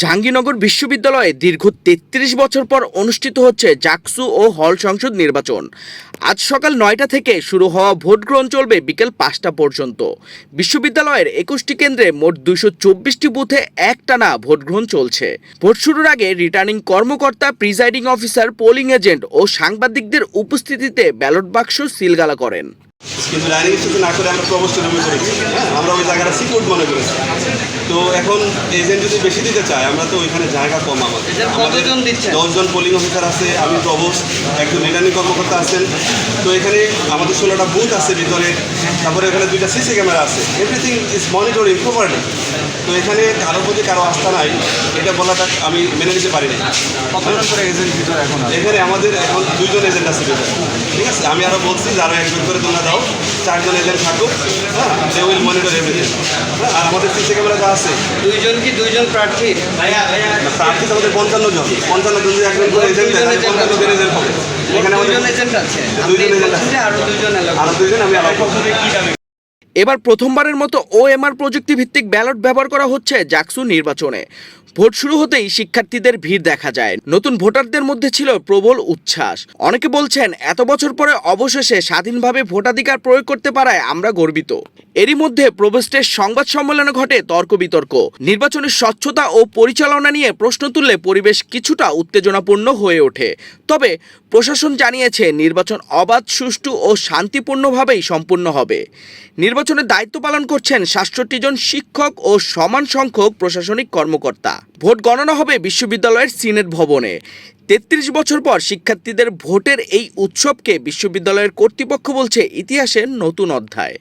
জাহাঙ্গীরনগর বিশ্ববিদ্যালয়ে দীর্ঘ তেত্রিশ বছর পর অনুষ্ঠিত হচ্ছে জাকসু ও হল সংসদ নির্বাচন। আজ সকাল নয়টা থেকে শুরু হওয়া ভোট গ্রহণ চলবে বিকেল পাঁচটা পর্যন্ত। বিশ্ববিদ্যালয়ের একুশটি কেন্দ্রে মোট দুইশো চব্বিশটি বুথে একটানা ভোট গ্রহণ চলছে। ভোট শুরুর আগে রিটার্নিং কর্মকর্তা, প্রিজাইডিং অফিসার, পোলিং এজেন্ট ও সাংবাদিকদের উপস্থিতিতে ব্যালট বাক্স সিলগালা করেন। কিন্তু ডাইনিং স্টেশন না করে আমরা প্রবস্ট রুমে করেছি হ্যাঁ আমরা ওই জায়গাটা সিকিউর মনে করেছি। তো এখন এজেন্ট যদি বেশি দিতে চায় আমরা তো ওইখানে জায়গা কম আমাদের। আমাদের কতজন দিচ্ছেন? দশজন পোলিং অফিসার আছে আমি প্রবোস্ট একজন রিটার্নিং কর্মকর্তা আছেন। তো এখানে আমাদের ষোলোটা বুথ আছে ভিতরে তারপরে এখানে দুইটা সিসি ক্যামেরা আছে। এভরিথিং ইজ মনিটরিং প্রপারলি তো এখানে কারও প্রতি কারও আস্থা নাই এটা বলাটা আমি মেনে নিতে পারি না কতজন এজেন্ট এখন এখানে আমাদের এখন দুইজন এজেন্ট আছে ভিতরে। ঠিক আছে আমি আরও বলছি যে আরও একজন করে তোমরা দাও। চারজন এজেন্ট থাকুক হ্যাঁ দে উইল মনিটর এভরিথিং হ্যাঁ আর আমাদের সিসি ক্যামেরা যা আছে। দুইজন কি দুইজন প্রার্থী? প্রার্থী তো আমাদের পঞ্চান্ন জন। পঞ্চান্ন জন যদি একজন করে এজেন্ট থাকে পঞ্চান্ন জন এজেন্ট হবে। এখানে আমাদের দুজন এজেন্ট আছে। দুইজন এজেন্ট আছে। আরও দুইজন আমি আলাদা এবার প্রথমবারের মতো ওএমআর প্রযুক্তি ভিত্তিক ব্যালট ব্যবহার করা হচ্ছে জাকসু নির্বাচনে। ভোট শুরু হতেই শিক্ষার্থীদের ভিড় দেখা যায়। নতুন ভোটারদের মধ্যে ছিল প্রবল উচ্ছ্বাস। অনেকে বলছেন, এত বছর পরে অবশেষে স্বাধীনভাবে ভোটাধিকার প্রয়োগ করতে পারায় আমরা গর্বিত। এরই মধ্যে প্রবেস্টের সংবাদ সম্মেলনে ঘটে তর্ক বিতর্ক নির্বাচনের স্বচ্ছতা ও পরিচালনা নিয়ে প্রশ্ন তুললে পরিবেশ কিছুটা উত্তেজনাপূর্ণ হয়ে ওঠে। তবে প্রশাসন জানিয়েছে, নির্বাচন অবাধ, সুষ্ঠু ও শান্তিপূর্ণভাবেই সম্পূর্ণ হবে। নির্বাচনের দায়িত্ব পালন করছেন সাতষট্টি জন শিক্ষক ও সমান সংখ্যক প্রশাসনিক কর্মকর্তা। ভোট গণনা হবে বিশ্ববিদ্যালয়ের সিনেট ভবনে। তেত্রিশ বছর পর শিক্ষার্থীদের ভোটের এই উৎসবকে বিশ্ববিদ্যালয়ের কর্তৃপক্ষ বলছে ইতিহাসের নতুন অধ্যায়।